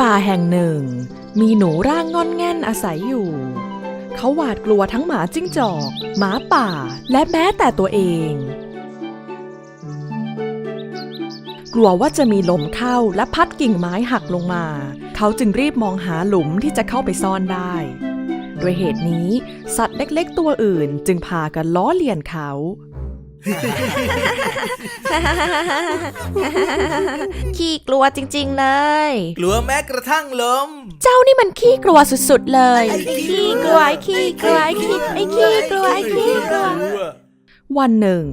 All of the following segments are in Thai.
ป่าแห่งหนึ่ง มีหนูร่างงอนแง่นอาศัยอยู่ เขาหวาดกลัวทั้งหมาจิ้งจอก หมาป่า และแม้แต่ตัวเอง กลัวว่าจะมีลมเข้าและพัดกิ่งไม้หักลงมา เขาจึงรีบมองหาหลุมที่จะเข้าไปซ่อนได้ โดยเหตุนี้ สัตว์เล็กๆตัวอื่นจึงพากันล้อเลียนเขา ขี้กลัวจริงๆเลย กลัวแม้กระทั่งลม เจ้านี่มันขี้กลัวสุดๆเลยไอ้ขี้ขี้กลัวไอ้ขี้กลัวไอ้ขี้ไอ้ขี้กลัวไอ้ขี้กลัว วันหนึ่ง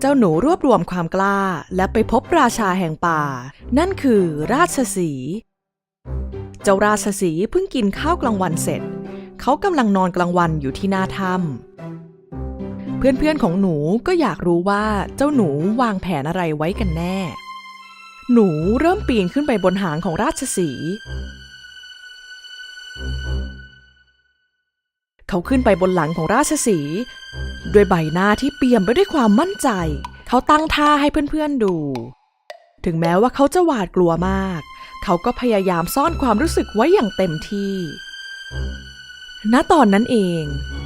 เจ้าหนูรวบรวมความกล้าและไปพบราชาแห่งป่า นั่นคือราชสีห์เจ้าราชสีห์เพิ่งกินข้าวกลางวันเสร็จ เขากำลังนอนกลางวันอยู่ที่หน้าถ้ำ เพื่อนๆของหนูก็อยากรู้ว่าเจ้าหนูวางแผนอะไรไว้กันแน่ หนูเริ่มปีนขึ้นไปบนหางของราชสี เขาขึ้นไปบนหลังของราชสีด้วยใบหน้าที่เปี่ยมไปด้วยความมั่นใจ เขาตั้งท่าให้เพื่อนๆดู ถึงแม้ว่าเขาจะหวาดกลัวมาก เขาก็พยายามซ่อนความรู้สึกไว้อย่างเต็มที่ณตอนนั้นเอง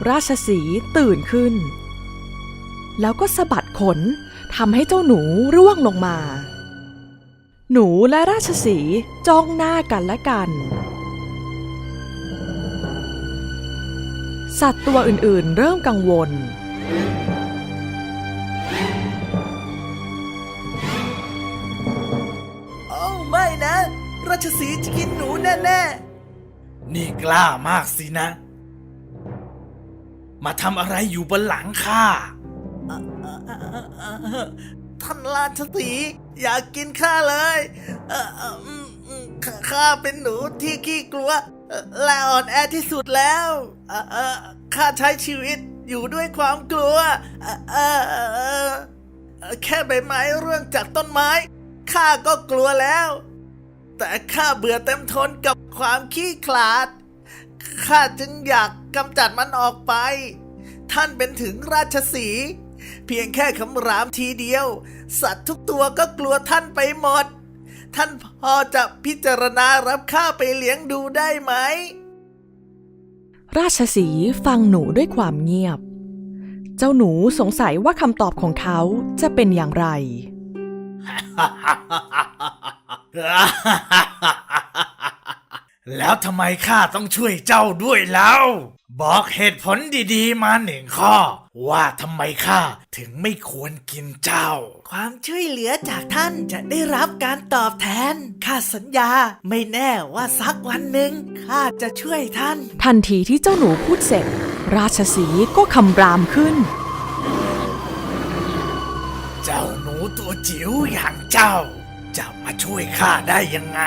ราชสีตื่นขึ้น แล้วก็สะบัดขนทำให้เจ้าหนูร่วงลงมา หนูและราชสีจ้องหน้ากันและกัน สัตว์ตัวอื่นๆเริ่มกังวล โอ้ไม่นะ ราชสีจะกินหนูแน่ๆ นี่กล้ามากสินะ มาทำอะไรอยู่บนหลังข้า ท่านราชสีอยากกินข้าเลยข้าเป็นหนูที่ขี้กลัว และอ่อนแอที่สุดแล้วข้าใช้ชีวิตอยู่ด้วยความกลัว แค่ใบไม้ร่วงจากต้นไม้ข้าก็กลัวแล้ว แต่ข้าเบื่อเต็มทนกับความขี้ขลาดข้าจึงอยากกำจัดมันออกไป ท่านเป็นถึงราชสี เพียงแค่คำรามทีเดียว สัตว์ทุกตัวก็กลัวท่านไปหมด ท่านพอจะพิจารณารับข้าไปเลี้ยงดูได้ไหม ราชสีห์ฟังหนูด้วยความเงียบ เจ้าหนูสงสัยว่าคำตอบของเขาจะเป็นอย่างไร แล้วทำไมข้าต้องช่วยเจ้าด้วยแล้ว บอกเหตุผลดีๆ มาหนึ่งข้อ ว่าทำไมข้าถึงไม่ควรกินเจ้า ความช่วยเหลือจากท่านจะได้รับการตอบแทนข้าสัญญาไม่แน่ว่าสักวันหนึ่งข้าจะช่วยท่าน ทันทีที่เจ้าหนูพูดเสร็จ ราชสีห์ก็คำรามขึ้น เจ้าหนูตัวจิ๋วอย่างเจ้า จะมาช่วยข้าได้ยังไง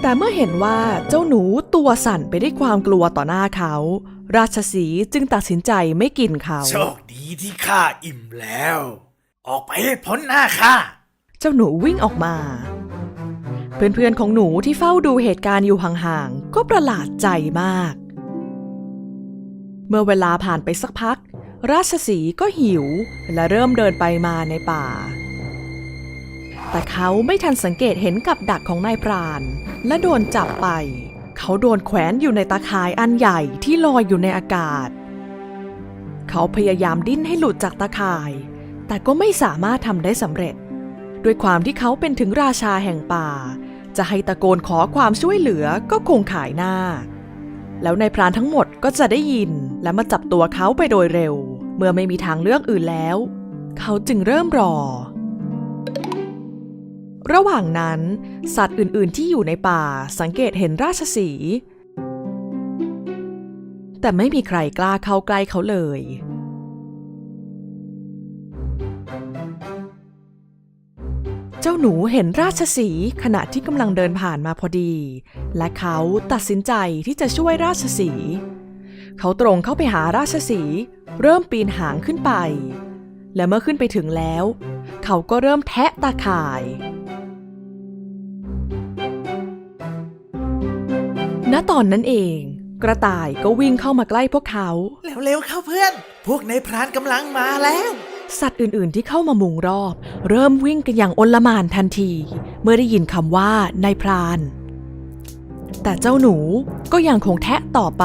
แต่เมื่อเห็นว่าเจ้าหนูตัวสั่นไปด้วยความกลัวต่อหน้าเขา ราชสีห์จึงตัดสินใจไม่กินเขา โชคดีที่ข้าอิ่มแล้ว ออกไปให้พ้นหน้าข้าเจ้าหนูวิ่งออกมา เพื่อนๆของหนูที่เฝ้าดูเหตุการณ์อยู่ห่างๆ ก็ประหลาดใจมาก เมื่อเวลาผ่านไปสักพัก ราชสีห์ก็หิวและเริ่มเดินไปมาในป่า แต่เขาไม่ทันสังเกตเห็นกับดักของนายพราน และโดนจับไป เขาโดนแขวนอยู่ในตาข่ายอันใหญ่ที่ลอยอยู่ในอากาศ เขาพยายามดิ้นให้หลุดจากตาข่าย แต่ก็ไม่สามารถทำได้สำเร็จ ด้วยความที่เขาเป็นถึงราชาแห่งป่า จะให้ตะโกนขอความช่วยเหลือก็คงขายหน้า แล้วนายพรานทั้งหมดก็จะได้ยินและมาจับตัวเขาไปโดยเร็ว เมื่อไม่มีทางเลือกอื่นแล้ว เขาจึงเริ่มรอ ระหว่างนั้น สัตว์อื่น ๆ ที่อยู่ในป่าสังเกตเห็นราชสี แต่ไม่มีใครกล้าเข้าใกล้เขาเลย เจ้าหนูเห็นราชสีขณะที่กำลังเดินผ่านมาพอดี และเขาตัดสินใจที่จะช่วยราชสี เขาตรงเข้าไปหาราชสีเริ่มปีนหางขึ้นไป และเมื่อขึ้นไปถึงแล้ว เขาก็เริ่มแทะตาข่าย ณตอนนั้นเอง กระต่ายก็วิ่งเข้ามาใกล้พวกเขาเร็วๆเข้าเพื่อน พวกนายพรานกำลังมาแล้ว สัตว์อื่นๆที่เข้ามามุงรอบ เริ่มวิ่งกันอย่างโอลหมานทันที เมื่อได้ยินคำว่านายพราน แต่เจ้าหนูก็ยังคงแทะต่อไป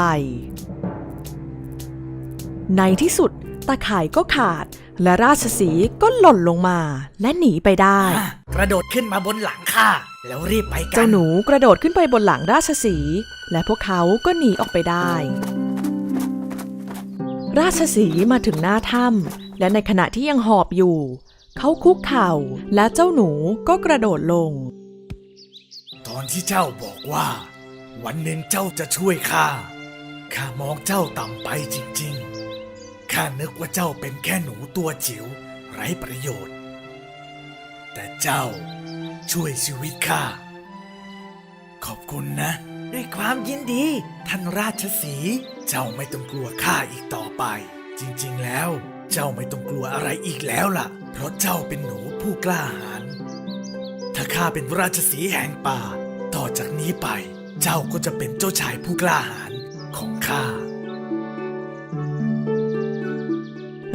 ในที่สุดตาข่ายก็ขาดและราชสีห์ก็หล่นลงมาและหนีไปได้อะกระโดดขึ้นมาบนหลังข้า แล้วรีบไปกัน เจ้าหนูกระโดดขึ้นไปบนหลังราชสีห์และพวกเขาก็หนีออกไปได้ ราชสีห์มาถึงหน้าถ้ำและในขณะที่ยังหอบอยู่ เขาคุกเข่าและเจ้าหนูก็กระโดดลง ตอนที่เจ้าบอกว่า วันหนึ่งเจ้าจะช่วยข้าข้ามองเจ้าต่ำไปจริง ๆ ข้านึกว่าเจ้าเป็นแค่หนูตัวจิ๋วไร้ประโยชน์ แต่เจ้า ช่วยชีวิตข้า ขอบคุณนะ ด้วยความยินดี ท่านราชสีห์เจ้าไม่ต้องกลัวข้าอีกต่อไป จริงๆแล้ว เจ้าไม่ต้องกลัวอะไรอีกแล้วล่ะ เพราะเจ้าเป็นหนูผู้กล้าหาญถ้าข้าเป็นราชสีห์แห่งป่า ต่อจากนี้ไป เจ้าก็จะเป็นเจ้าชายผู้กล้าหาญของข้า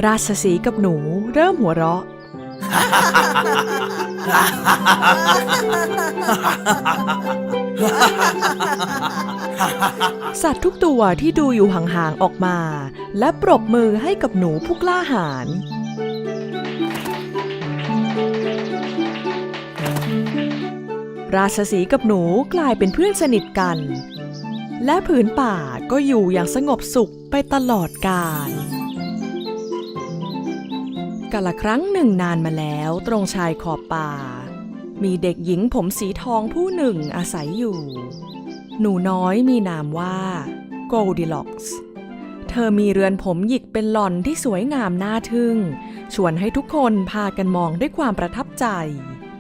ราชสีห์กับหนูเริ่มหัวเราะ สัตว์ทุกตัวที่ดูอยู่ห่างๆออกมา และปรบมือให้กับหนูผู้กล้าหาญราชสีกับหนูกลายเป็นเพื่อนสนิทกัน และผืนป่าก็อยู่อย่างสงบสุขไปตลอดกาล กาละครั้งหนึ่งนานมาแล้วตรงชายขอบป่า มีเด็กหญิงผมสีทองผู้หนึ่งอาศัยอยู่ หนูน้อยมีนามว่า Goldilocks เธอมีเรือนผมหยิกเป็นหล่อนที่สวยงามน่าทึ่ง ชวนให้ทุกคนพากันมองด้วยความประทับใจ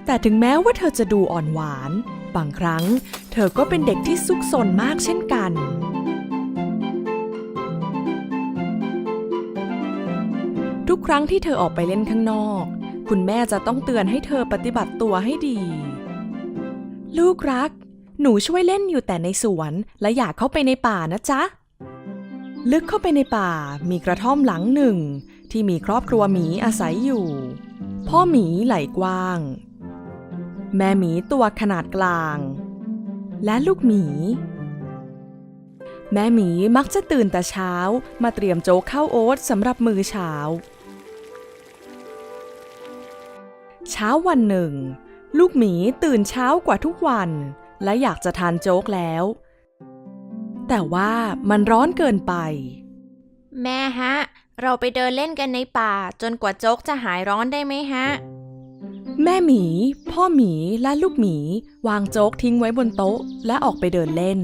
แต่ถึงแม้ว่าเธอจะดูอ่อนหวาน บางครั้ง เธอก็เป็นเด็กที่ซุกซนมากเช่นกัน ทุกครั้งที่เธอออกไปเล่นข้างนอก คุณแม่จะต้องเตือนให้เธอปฏิบัติตัวให้ดี ลูกรัก หนูช่วยเล่นอยู่แต่ในสวนและอยากเข้าไปในป่านะจ๊ะ ลึกเข้าไปในป่ามีกระท่อมหลังหนึ่ง ที่มีครอบครัวหมีอาศัยอยู่ พ่อหมีไหล่กว้าง แม่หมีตัวขนาดกลาง และลูกหมีแม่หมีมักจะตื่นแต่เช้ามาเตรียมโจ๊กข้าวโอ๊ตสำหรับมื้อเช้า เช้าวันหนึ่ง ลูกหมีตื่นเช้ากว่าทุกวัน และอยากจะทานโจ๊กแล้ว แต่ว่ามันร้อนเกินไป แม่ฮะ เราไปเดินเล่นกันในป่า จนกว่าโจ๊กจะหายร้อนได้ไหมฮะ แม่หมี พ่อหมีและลูกหมีวางโจ๊กทิ้งไว้บนโต๊ะ และออกไปเดินเล่น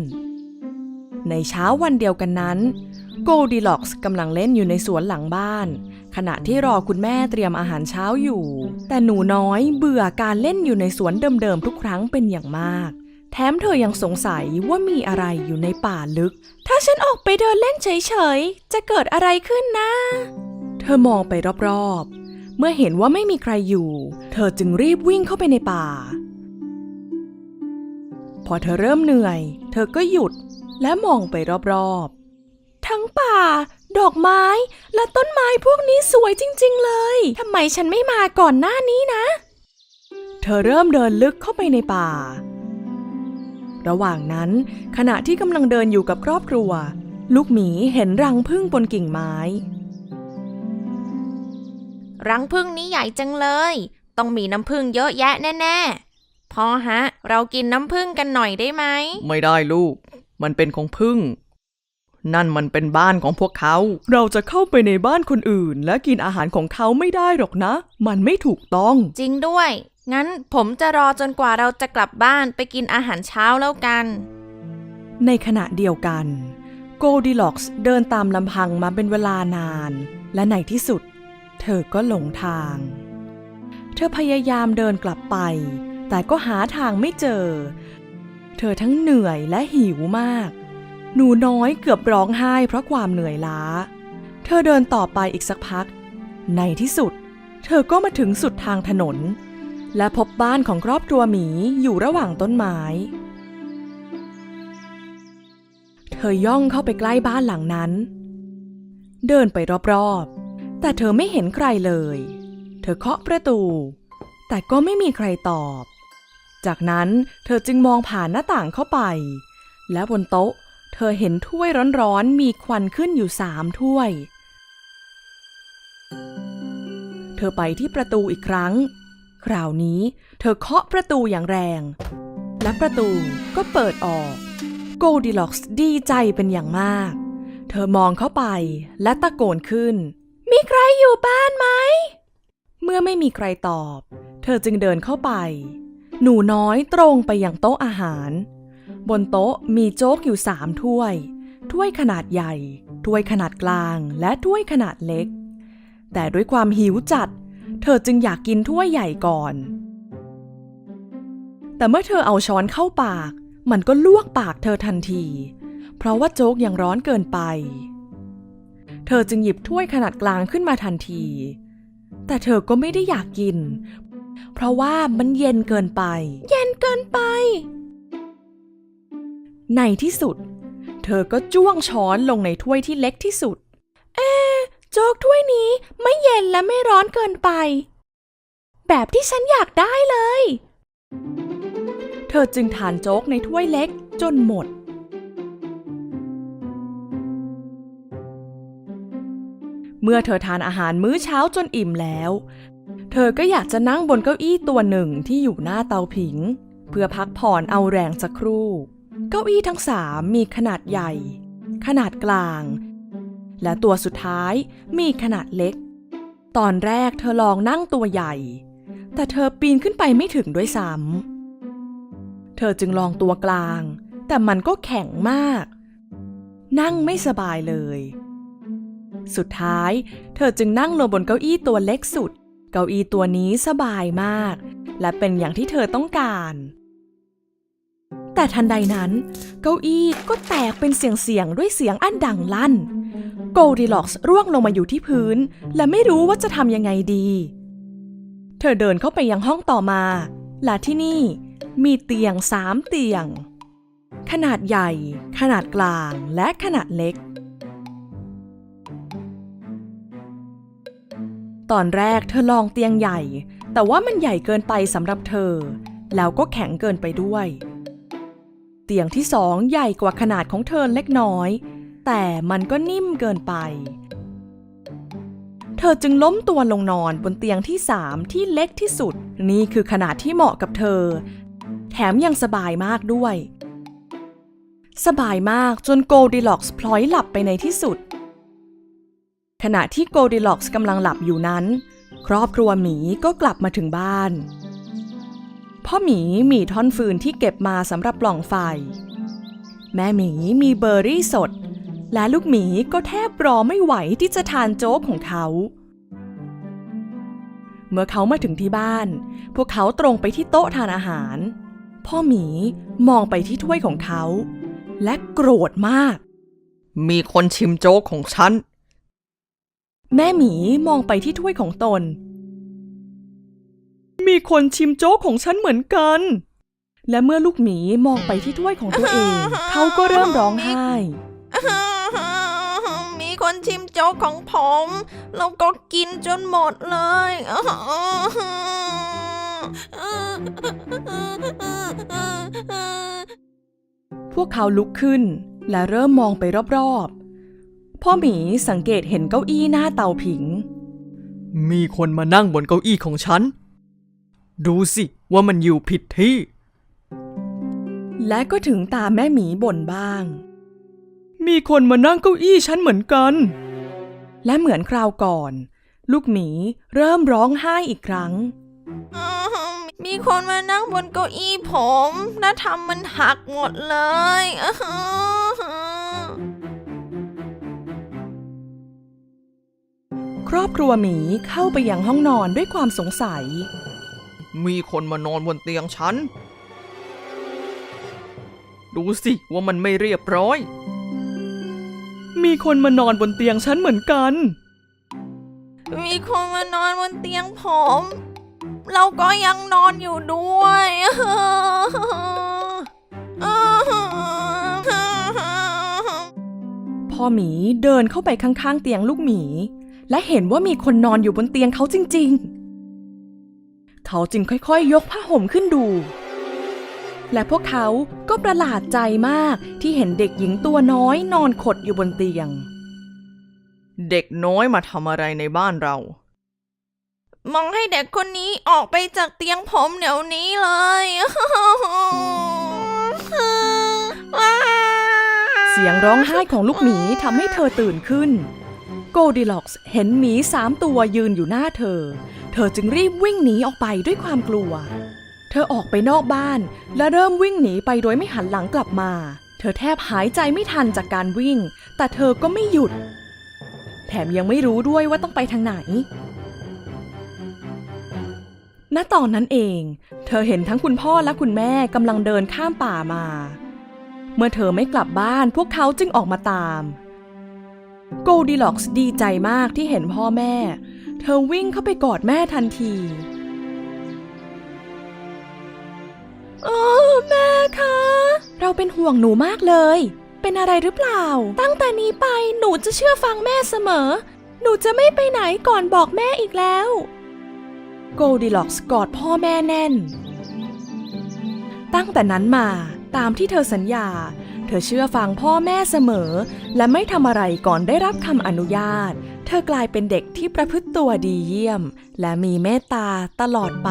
ในเช้าวันเดียวกันนั้น โกลดิล็อกส์กำลังเล่นอยู่ในสวนหลังบ้าน ขณะที่รอคุณแม่เตรียมอาหารเช้าอยู่ แต่หนูน้อยเบื่อการเล่นอยู่ในสวนเดิมๆทุกครั้งเป็นอย่างมาก แถมเธอยังสงสัยว่ามีอะไรอยู่ในป่าลึก ถ้าฉันออกไปเดินเล่นเฉยๆ จะเกิดอะไรขึ้นนะ เธอมองไปรอบๆ เมื่อเห็นว่าไม่มีใครอยู่ เธอจึงรีบวิ่งเข้าไปในป่า พอเธอเริ่มเหนื่อย เธอก็หยุดและมองไปรอบๆ ทั้งป่า ดอกไม้และต้นไม้พวกนี้สวยจริง ๆ เลย ทำไมฉันไม่มาก่อนหน้านี้นะ เธอเริ่มเดินลึกเข้าไปในป่า ระหว่างนั้น ขณะที่กำลังเดินอยู่กับครอบครัว ลูกหมีเห็นรังผึ้งบนกิ่งไม้ รังผึ้งนี้ใหญ่จังเลย ต้องมีน้ำผึ้งเยอะแยะแน่ ๆพ่อฮะ เรากินน้ำผึ้งกันหน่อยได้ไหม ไม่ได้ลูก มันเป็นของพึ่ง นั่นมันเป็นบ้านของพวกเขา เราจะเข้าไปในบ้านคนอื่น และกินอาหารของเขาไม่ได้หรอกนะ มันไม่ถูกต้อง จริงด้วย งั้นผมจะรอจนกว่าเราจะกลับบ้านไปกินอาหารเช้าแล้วกัน ในขณะเดียวกันโกลดิล็อกส์เดินตามลำพังมาเป็นเวลานาน และในที่สุด เธอก็หลงทาง เธอพยายามเดินกลับไป แต่ก็หาทางไม่เจอ เธอทั้งเหนื่อยและหิวมาก หนูน้อยเกือบร้องไห้เพราะความเหนื่อยล้า เธอเดินต่อไปอีกสักพัก ในที่สุด เธอก็มาถึงสุดทางถนน และพบบ้านของครอบครัวหมีอยู่ระหว่างต้นไม้ เธอย่องเข้าไปใกล้บ้านหลังนั้น เดินไปรอบๆ แต่เธอไม่เห็นใครเลย เธอเคาะประตู แต่ก็ไม่มีใครตอบ จากนั้นเธอจึงมองผ่านหน้าต่างเข้าไป และบนโต๊ะ เธอเห็นถ้วยร้อนๆ มีควันขึ้นอยู่สามถ้วย เธอไปที่ประตูอีกครั้ง คราวนี้เธอเคาะประตูอย่างแรง และประตูก็เปิดออก โกลดิล็อกส์ดีใจเป็นอย่างมาก เธอมองเข้าไปและตะโกนขึ้น มีใครอยู่บ้านไหม เมื่อไม่มีใครตอบ เธอจึงเดินเข้าไป หนูน้อยตรงไปยังโต๊ะอาหาร บนโต๊ะมีโจ๊กอยู่สามถ้วย ถ้วยขนาดใหญ่ ถ้วยขนาดกลาง และถ้วยขนาดเล็ก แต่ด้วยความหิวจัด เธอจึงอยากกินถ้วยใหญ่ก่อน แต่เมื่อเธอเอาช้อนเข้าปาก มันก็ลวกปากเธอทันที เพราะว่าโจ๊กยังร้อนเกินไป เธอจึงหยิบถ้วยขนาดกลางขึ้นมาทันที แต่เธอก็ไม่ได้อยากกิน เพราะว่ามันเย็นเกินไป เย็นเกินไป ในที่สุด เธอก็จ้วงช้อนลงในถ้วยที่เล็กที่สุด เอ๊ะโจ๊กถ้วยนี้ไม่เย็นและไม่ร้อนเกินไป แบบที่ฉันอยากได้เลย เธอจึงทานโจ๊กในถ้วยเล็กจนหมด เมื่อเธอทานอาหารมื้อเช้าจนอิ่มแล้ว เธอก็อยากจะนั่งบนเก้าอี้ตัวหนึ่งที่อยู่หน้าเตาผิง เพื่อพักผ่อนเอาแรงสักครู่ เก้าอี้ทั้งสามมีขนาดใหญ่ ขนาดกลาง และตัวสุดท้ายมีขนาดเล็ก ตอนแรกเธอลองนั่งตัวใหญ่ แต่เธอปีนขึ้นไปไม่ถึงด้วยซ้ำ เธอจึงลองตัวกลาง แต่มันก็แข็งมาก นั่งไม่สบายเลย สุดท้ายเธอจึงนั่งลงบนเก้าอี้ตัวเล็กสุด เก้าอี้ตัวนี้สบายมาก และเป็นอย่างที่เธอต้องการ แต่ทันใดนั้น เก้าอี้ก็แตกเป็นเสียงๆด้วยเสียงอันดังลั่น โกลดิล็อกส์ร่วงลงมาอยู่ที่พื้น และไม่รู้ว่าจะทำยังไงดี เธอเดินเข้าไปยังห้องต่อมา และที่นี่มีเตียงสามเตียง ขนาดใหญ่ ขนาดกลางและขนาดเล็ก ตอนแรกเธอลองเตียงใหญ่ แต่ว่ามันใหญ่เกินไปสำหรับเธอ แล้วก็แข็งเกินไปด้วย เตียงที่สองใหญ่กว่าขนาดของเธอเล็กน้อย แต่มันก็นิ่มเกินไป เธอจึงล้มตัวลงนอนบนเตียงที่สามที่เล็กที่สุด นี่คือขนาดที่เหมาะกับเธอ แถมยังสบายมากด้วย สบายมากจนโกลดิล็อกส์พลอยหลับไปในที่สุด ขณะที่โกลดิล็อกส์กำลังหลับอยู่นั้น ครอบครัวหมีก็กลับมาถึงบ้าน พ่อหมีมีท่อนฟืนที่เก็บมาสำหรับปล่องไฟ แม่หมีมีเบอร์รี่สด และลูกหมีก็แทบรอไม่ไหวที่จะทานโจ๊กของเขา เมื่อเขามาถึงที่บ้าน พวกเขาตรงไปที่โต๊ะทานอาหาร พ่อหมีมองไปที่ถ้วยของเขา และโกรธมาก มีคนชิมโจ๊กของฉัน แม่หมีมองไปที่ถ้วยของตน มีคนชิมโจ๊กของฉันเหมือนกัน และเมื่อลูกหมีมองไปที่ถ้วยของตัวเอง เขาก็เริ่มร้องไห้ มีคนชิมโจ๊กของผมแล้วก็กินจนหมดเลยพวกเขาลุกขึ้นและเริ่มมองไปรอบๆ พ่อหมีสังเกตเห็นเก้าอี้หน้าเตาผิง มีคนมานั่งบนเก้าอี้ของฉัน ดูสิว่ามันอยู่ผิดที่ และก็ถึงตาแม่หมีบ่นบ้าง มีคนมานั่งเก้าอี้ฉันเหมือนกัน และเหมือนคราวก่อน ลูกหมีเริ่มร้องไห้อีกครั้ง มีคนมานั่งบนเก้าอี้ผมหน้าทำมันหักหมดเลยครอบครัวหมีเข้าไปยังห้องนอนด้วยความสงสัย มีคนมานอนบนเตียงฉัน ดูสิว่ามันไม่เรียบร้อย มีคนมานอนบนเตียงฉันเหมือนกัน มีคนมานอนบนเตียงผม เราก็ยังนอนอยู่ด้วยพ่อหมีเดินเข้าไปข้างๆ เตียงลูกหมี และเห็นว่ามีคนนอนอยู่บนเตียงเขาจริง ๆ เขาจึงค่อยๆ ยกผ้าห่มขึ้นดู และพวกเขาก็ประหลาดใจมากที่เห็นเด็กหญิงตัวน้อยนอนขดอยู่บนเตียง เด็กน้อยมาทำอะไรในบ้านเรา มองให้เด็กคนนี้ออกไปจากเตียงผมเดี๋ยวนี้เลยเสียงร้องไห้ของลูกหมีทำให้เธอตื่นขึ้น โกดิล็อกส์เห็นหมีสามตัวยืนอยู่หน้าเธอ เธอจึงรีบวิ่งหนีออกไปด้วยความกลัว เธอออกไปนอกบ้าน และเริ่มวิ่งหนีไปโดยไม่หันหลังกลับมา เธอแทบหายใจไม่ทันจากการวิ่ง แต่เธอก็ไม่หยุด แถมยังไม่รู้ด้วยว่าต้องไปทางไหนณตอนนั้นเอง เธอเห็นทั้งคุณพ่อและคุณแม่กำลังเดินข้ามป่ามา เมื่อเธอไม่กลับบ้านพวกเขาจึงออกมาตาม โกลดิล็อกส์ดีใจมากที่เห็นพ่อแม่ เธอวิ่งเข้าไปกอดแม่ทันทีโอ้แม่คะ เราเป็นห่วงหนูมากเลย เป็นอะไรหรือเปล่า ตั้งแต่นี้ไปหนูจะเชื่อฟังแม่เสมอ หนูจะไม่ไปไหนก่อนบอกแม่อีกแล้วโกลดิล็อกส์กอดพ่อแม่แน่น ตั้งแต่นั้นมาตามที่เธอสัญญา เธอเชื่อฟังพ่อแม่เสมอ และไม่ทำอะไรก่อนได้รับคำอนุญาต เธอกลายเป็นเด็กที่ประพฤติตัวดีเยี่ยม และมีเมตตาตลอดไป